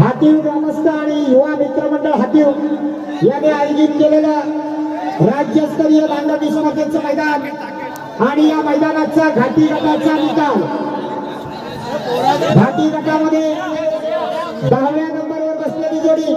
हातीव ग्रामस्थ आणि युवा मित्रमंडळ हातीव यांनी आयोजित केलेलं राज्यस्तरीय नांगरणी स्पर्धेचं मैदान आणि या मैदानाचा घाटी गटाचा निकाल. घाटी गटामध्ये दहाव्या नंबरवर बसलेली जोडी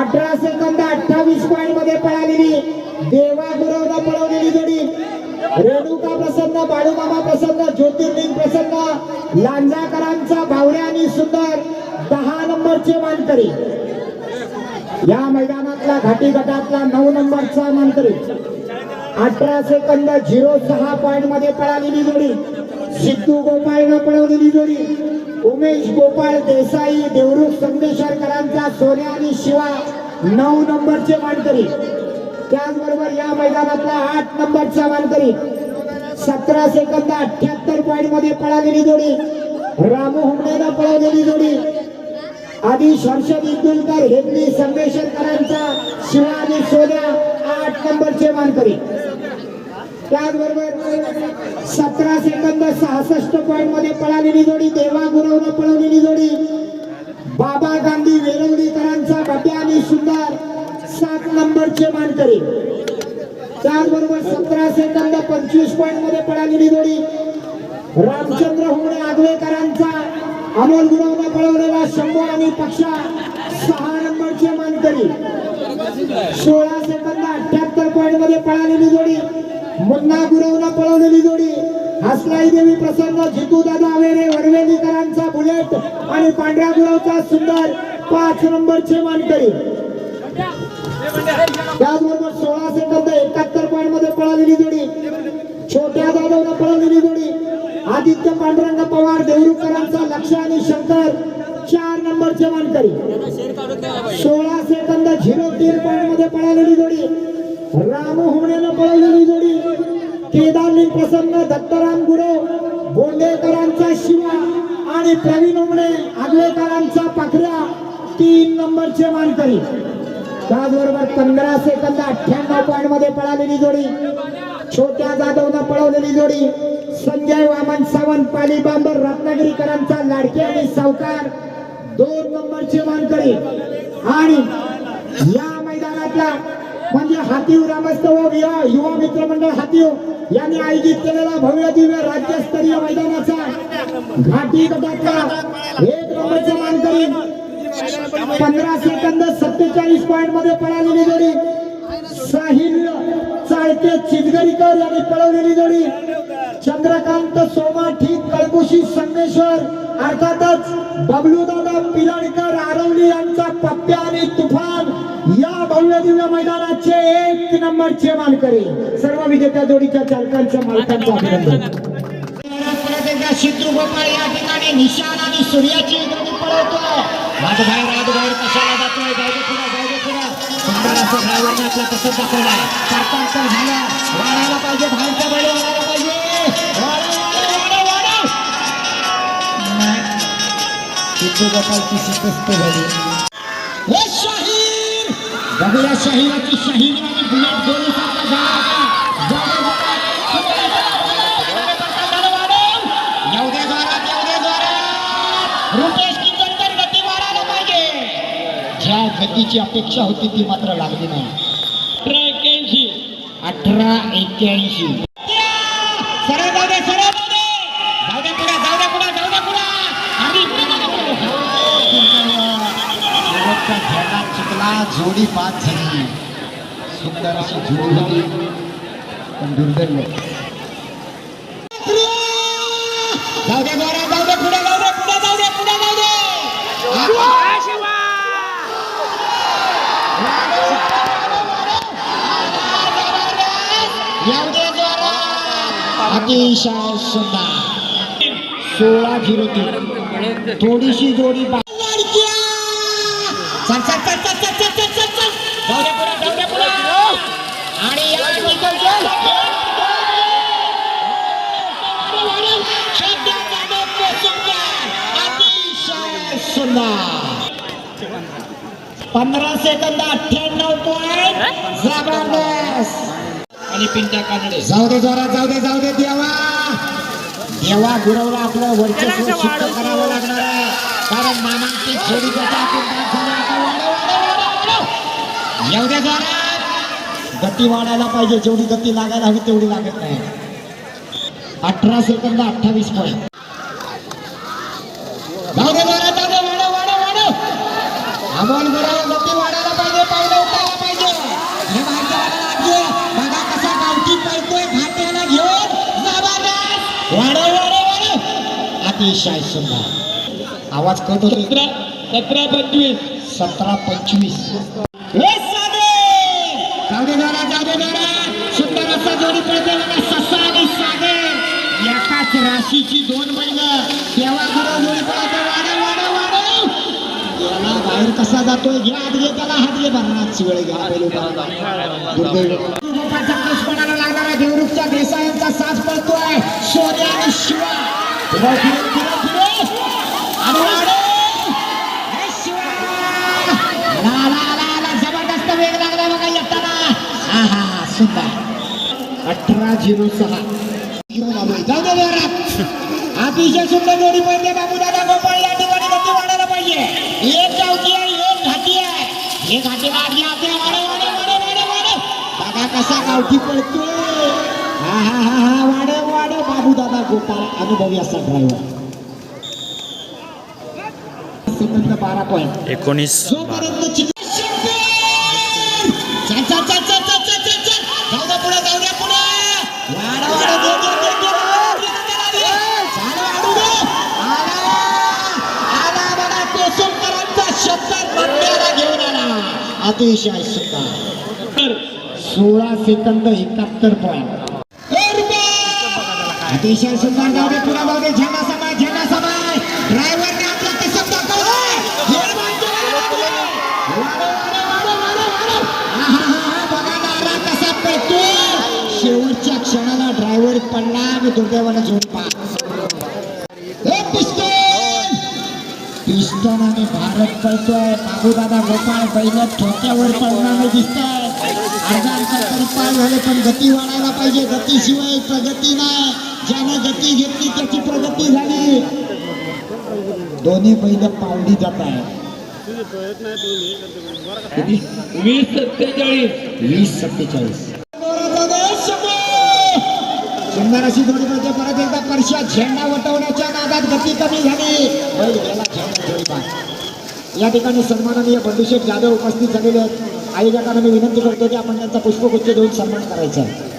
अठरा सेकंद अठ्ठावीस पॉईंटमध्ये पळालेली देवा गुरवला पळवलेली जोडी. रेणुका प्रसन्न बाळूमामा प्रसन्न ज्योतिर्लिंग प्रसन्न लांजाकरांचा भावड्या आणि सुंदर दहा नंबरचे मानकरी. या मैदानातला घाटी गटातला नऊ नंबरचा मानकरी. अठरा सेकंद झिरो सहा पॉइंटमध्ये पळालेली जोडी. सिद्धू गोपाळनं पळवलेली जोडी. उमेश गोपाळ देसाई देवरुख संदेशरकरांचा सोन्या आणि शिवा नऊ नंबरचे मानकरी. त्याचबरोबर या मैदानातला आठ नंबरचा मानकरी. सतरा सेकंद अठ्याहत्तर पॉइंटमध्ये पळालेली जोडी. रामू हुमणेनं पळवलेली जोडी. आदिश हर्षद इंदुलकर हेमली संदेशरकरांचा शिवाजी आणि सोन्या आठ नंबरचे मानकरी. त्याचबरोबर सतरा सेकंद सहासष्ट पॉईंटमध्ये पळालेली जोडी देवा गुरवनं पळवलेली जोडी बाबा गांधी वेरवलीकरांचा बड्या आणि सुंदर सात नंबरचे मानकरी. त्याचबरोबर सतरा सेकंद पंचवीस पॉईंटमध्ये पळालेली जोडी रामचंद्र होणे आगवेकरांचा अमोल गुरवनं पळवलेला शंभर आणि पक्षा सहा नंबरचे मानकरी. सोळा सेकंद अठ्याहत्तर पॉईंटमध्ये पळालेली जोडी. मुन्ना गुरवनं पळवलेली जोडी. हसलाई देवी प्रसन्न जितू दादा आवेरे वडवेलीकरांचा बुलेट आणि पांढऱ्या गुरवचा सुंदर पाच नंबरचे मानकरी. त्याचबरोबर सोळा सेकंद एकाहत्तर पॉईंटमध्ये पळालेली जोडी. छोट्या जाधवनं पळवलेली जोडी. आदित्य पांडुरंग पवार देवरुकरांचा लक्ष आणि शंकर चार नंबरचे मानकरी सोळा सेकंद झिरो तीन पॉईंटमध्ये पळालेली जोडी. रामू हुमणेनं पळवलेली जोडी. केदारलिंग प्रसन्न दत्तराम गुरे बोंडेकरांचा शिवा आणि प्रवीण उमणे आगलेकरांचा पाखऱ्या तीन नंबरचे मानकरी त्याचबरोबर पंधरा सेकंद अठ्ठ्याण्णव पॉईंटमध्ये पळालेली जोडी. छोट्या जाधवनं पळवलेली जोडी. संजय वामन सावंत पाली बांबर रत्नागिरीकरांचा लाडके आणि सावकार दोन नंबरचे मानकरी आणि या मैदानातला म्हणजे हातीव रामस्तव व युवा युवा मित्र मंडळ हातीव यांनी आयोजित केलेला भव्य दिव्य राज्यस्तरीय मैदानाचा घाटी गटातला एक नंबरचा मानकरी पंधरा सेकंद सत्तेचाळीस पॉइंटमध्ये पळालेली जोडी साहिल चाळके चितगरीकर यांनी पळवलेली जोडी. चंद्रकांत सोमाठी कळकुशी संगमेश्वर. अर्थातच बबलू दादा पिलाडकर आरवली यांचा पप्प्या आणि तुफान. या भव्य दिव्य मैदानाचे एक नंबरचे मानकरी सर्व विजेत्या जोडीच्या चालकांच्या मालकांचं अभिनंदन. परत या ठिकाणी निशाण आणि सूर्याची जोडी पळवतो. राजभाई राजभाई कशाला जातोय? त्यांच्या ड्रायव्हरने आपला कसं दाखवला पाठांतर झाला वाढायला पाहिजे बाहेरच्या बळी वाढायला पाहिजे सिद्धगोपालची शिकस्त झाली हे शाहीर बघूया शाहिराची शाहीर आणि गुलाब गोलू गतीची अपेक्षा होती ती मात्र लागली नाही. अठरा एक्क्याऐंशी. सरळ जाऊ दे सरळ जाऊ दे जाऊ दे पुढे जाऊ दे पुढे जाऊ दे पुढे. आणि पुढे जाऊ दे पुढे. शेवटचा खेळा चुकला जोडी बाद झाली. सुंदर अशी जोडी होती. पण दुर्दैव. अतिशय सुंदर. सोळा झिरो तीन थोडीशी जोडी आणि पंधरा सेकंद अठ्ठ्याण्णव पॉईंट जबरदस्त. आणि पिंट्या कानडे. जाऊ दे जोरात जाऊ दे जाऊ दे देवा. देवा गुरवला आपलं वर्चस्व सिद्ध करावं लागणार आहे. कारण वाढव, वाढव, वाढव. एवढ्या जोरात. गती वाढायला पाहिजे. जेवढी गती लागायला हवी तेवढी लागत नाही. अठरा सेकंद अठ्ठावीस पॉईंट. जाऊ दे जोरात, जाऊ दे, वाढव, वाढव, वाढव. अमोल गुराव गती वाढायला अतिशय सुंदर आवाज कट होतो सतरा सतरा पंचवीस. सतरा पंचवीस. सुंदर असा जोडी ससा आणि सागर. एकाच राशीची दोन बैल. तेव्हा जोडी याला बाहेर कसा जातोय? घ्या घे त्याला हात घे. भरणाच वेळ घ्या बैल. दुर्दैव. लागणारा देवरूपच्या देसायांचा साज पळतोय. सोन्या आणि शिवा. आला, जबरदस्त वेग लागला बघा येताना हा हा हा अठरा झिरो सहा जाऊ दे अतिशय सुंदर जोडी पाहिजे बाबू दादा गोपाळ या ठिकाणी गती वाढायला पाहिजे एक गावठी आहे एक घाटी आहे हे घाटी वाढली आपल्या वाढे वाढे वाढे वाढे वाढे बघा कसा गावठी पडतो हा हा हा हा वाढव वाढव बाबू दादा गोपाळ अनुभवी असा ड्रायव्हर बारा पॉईंट एकोणीस जोपर्यंत अतिशय सुंदर सोळा सेकंद एकाहत्तर पॉईंट अतिशय सुंदर जाऊ दे पुढे जाऊ दे झेंडा समाय झेंडा समाय ड्रायव्हरने आपला कसब दाखवलाय बघा कसा पळतोय शेवटच्या क्षणाला ड्रायव्हर पडला मी दुर्दैवाला झोपा पिस्टन! आणि भारत पळतोय. बाबूदादा गोपाळ बैल ठोक्यावर पडणारे आहे अर्धा अंतर तरी पार झाले पण गती वाढायला पाहिजे. गतीशिवाय प्रगती नाही. ज्यानं गती घेतली त्याची प्रगती झाली. दोन्ही बैल पावली जात आहे वीस सत्तेचाळीस. वीस सत्तेचाळीस. सुंदर अशी जोडी पडते परत एकदा परशा झेंडा वटवण्याच्या नादात गती कमी झाली. या ठिकाणी सन्माननीय बंडूशेठ जाधव उपस्थित झालेले आहेत. आयोजकांना मी विनंती करतो की आपण त्यांचा पुष्पगुच्छ देऊन सन्मान करायचा आहे.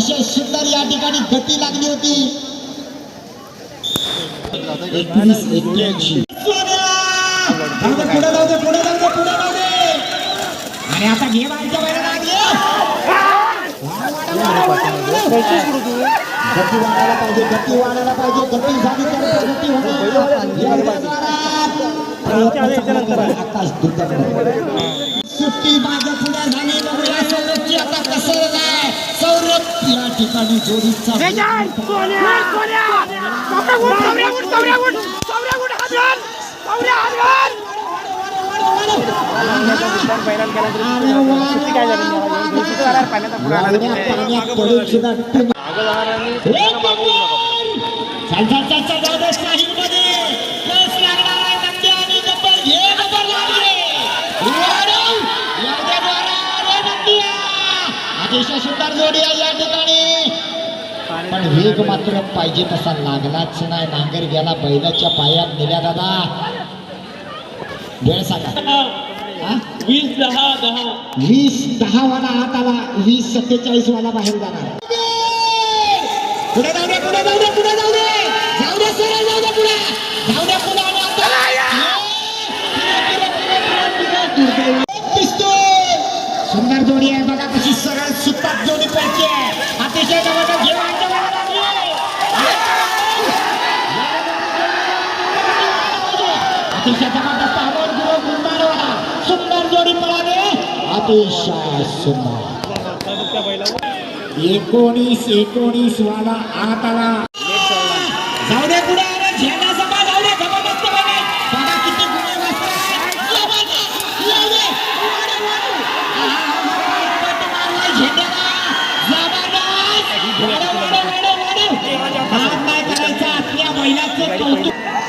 अतिशय सुंदर या ठिकाणी गती लागली होती. एकवीस एक्क्याऐंशी जाऊ दे पुढे जाऊ दे पुढे जाऊ दे पुढे जाऊ दे आणि आता घे बाहेरच्या गती वाढायला पाहिजे गती वाढायला पाहिजे गती झाली तर गती होणार आकाश सुट्टी माझ्या पुढे झाली बघूया सौरभची आता कसं काय सौरभ या ठिकाणी जोडीचा पडून सुद्धा वेग मात्र पाहिजे तसा लागलाच नाही. नांगर गेला बैलाच्या पायात नेल्या दादा. वेळ सांगा. वीस दहा दहा वीस दहा वाला हात आला. वीस सत्तेचाळीस वाला बाहेर जाणार. पुढे जाऊ दे पुढे जाऊ दे पुढे जाऊ दे जाऊ दे सरळ जाऊ दे पुढे जाऊ दे पुढे आणि आता- दुर्दैव. पिस्तूल. सुंदर जोडी आहे बघा कशी सरळ सुतात जोडी पडते अतिशय जबरदस्त घेऊन आणते बघा लागली. अतिशय जबरदस्त हवन गुरु गुंडाळवाला सुंदर जोडी पळाले अतिशय सुंदर एकोणीस एकोणीस वाला आत आला. जाऊ दे पुढे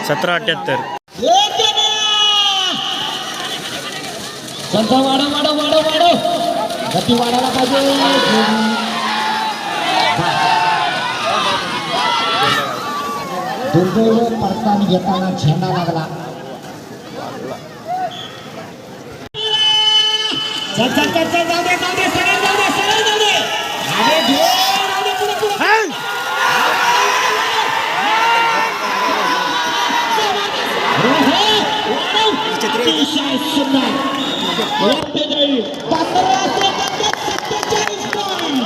सतरा अठ्याहत्तर एक जण. संत वाढव वाढव वाढव वाढव गती वाढायला पाहिजे दुर्दैव परतान घेताना झेंडा लागला चल चल चल चल जाऊ दे जाऊ दे सरळ जाऊ दे सरळ जाऊ दे अरे घे अतिशय सुंदर पंधरा सेकंदात सत्तेचाळीस पॉईंट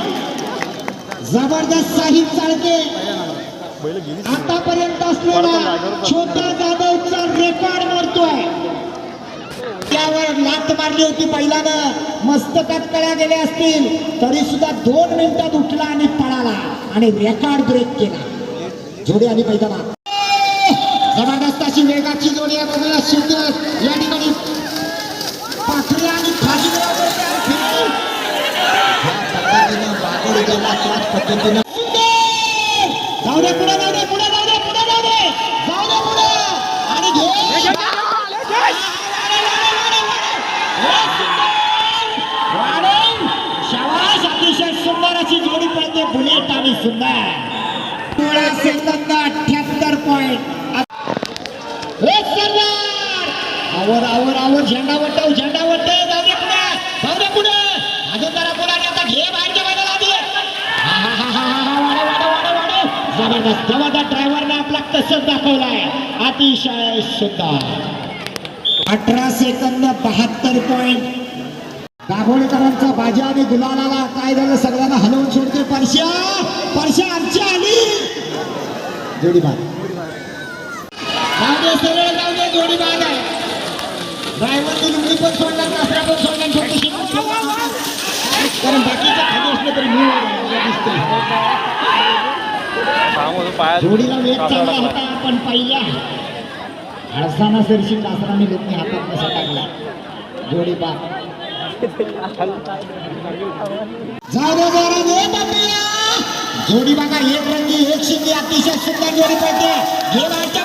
जबरदस्त साहिब चाळके आतापर्यंत असलेला छोटा जाधवचा रेकॉर्ड मोडतोय त्यावर लात मारली होती बैलानं मस्तकात कळ्या गेल्या असतील. तरी सुद्धा दोन मिनिटात उठला आणि पळाला. आणि रेकॉर्ड ब्रेक केला. जोडी आली मैदाना जबरदस्त अशी वेगाची जोडी आहे बघूया सुंदर या ठिकाणी पाखरे आणि खाली बरोबर तयार फिरली. या पद्धतीनं वागोळी गेला त्याच पद्धतीनं. जाऊ दे पुढे जाऊ दे पुढे जाऊ दे पुढे जाऊ दे. जाऊ दे पुढे. आणि घे अतिशय सुंदर अशी जोडी पडते बुलेट आणि सुंदर. सोळा सेकंद अठ्याहत्तर पॉईंट आवर आवर आवर. झेंडा वटव झेंडा वटव जाऊ दे पुढे जाऊ दे पुढे अजून जरा पुढे आणि आता घे बाहेरच्या बाजूला आधी हा, हा, हा, हा, हा, हा, वाढव, वाढव, वाढव, वाढव. जबरदस्त जबरदस्त ड्रायव्हरने आपला कसं दाखवलाय. अतिशय सुंदर. अठरा सेकंद बहात्तर पॉईंट दाभोळकरांचा बाजा आणि गुलालाला काय झालं? सगळ्यांना हलवून सोडते परश्या. परश्या आमची आली. जोडी बाद. जाऊ सरळ जाऊ दे जोडी बाद आहे. ड्रायव्हरने लुंगी पण सोडला कासरा पण आणि छोटीशी. कारण बाकीचं खाली असलं तरी मी जोडीला वेग चांगला होता पण पहिल्या हळसाना सरशी कासराने लोकने हातात कसा टाकला. जोडी बाद. जाऊ दे जरा दे बाबूया. जोडी बघा एक रंगी एक शिंगी अतिशय सुंदर जोडी पडते. घे बाहेरच्या.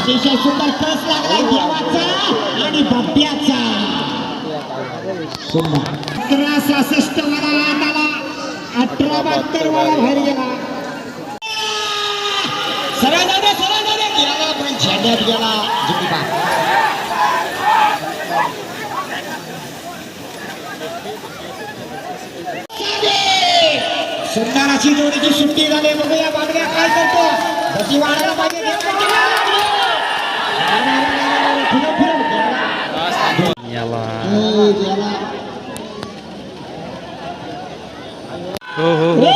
अतिशय सुंदर कस लागलाय देवाचा आणि बब्याचा. सुंदर. सहासष्ट वाला आत आला अठरा बहात्तर वाला बाहेर गेला. सरळ दे सरळ गेला पण झेंड्यात गेला जोडीची सुट्टी झाली. बघूया बांगड्या काय करतो. गती वाढायला पाहिजे. याला ए, गेला. हो हो हो ए, वजीर! झेंडा सांभाळ जाऊ दे, पुढे जाऊ दे, पुढे जाऊ दे, पुढे.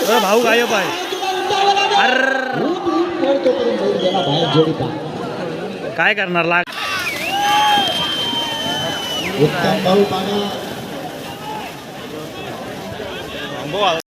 अरे भाऊ गायब आहे अर ऊट, ऊट, पळतो पर्यंत ऊट गेला बाहेर जोडी पा काय करणार लाग उत्तम भाऊ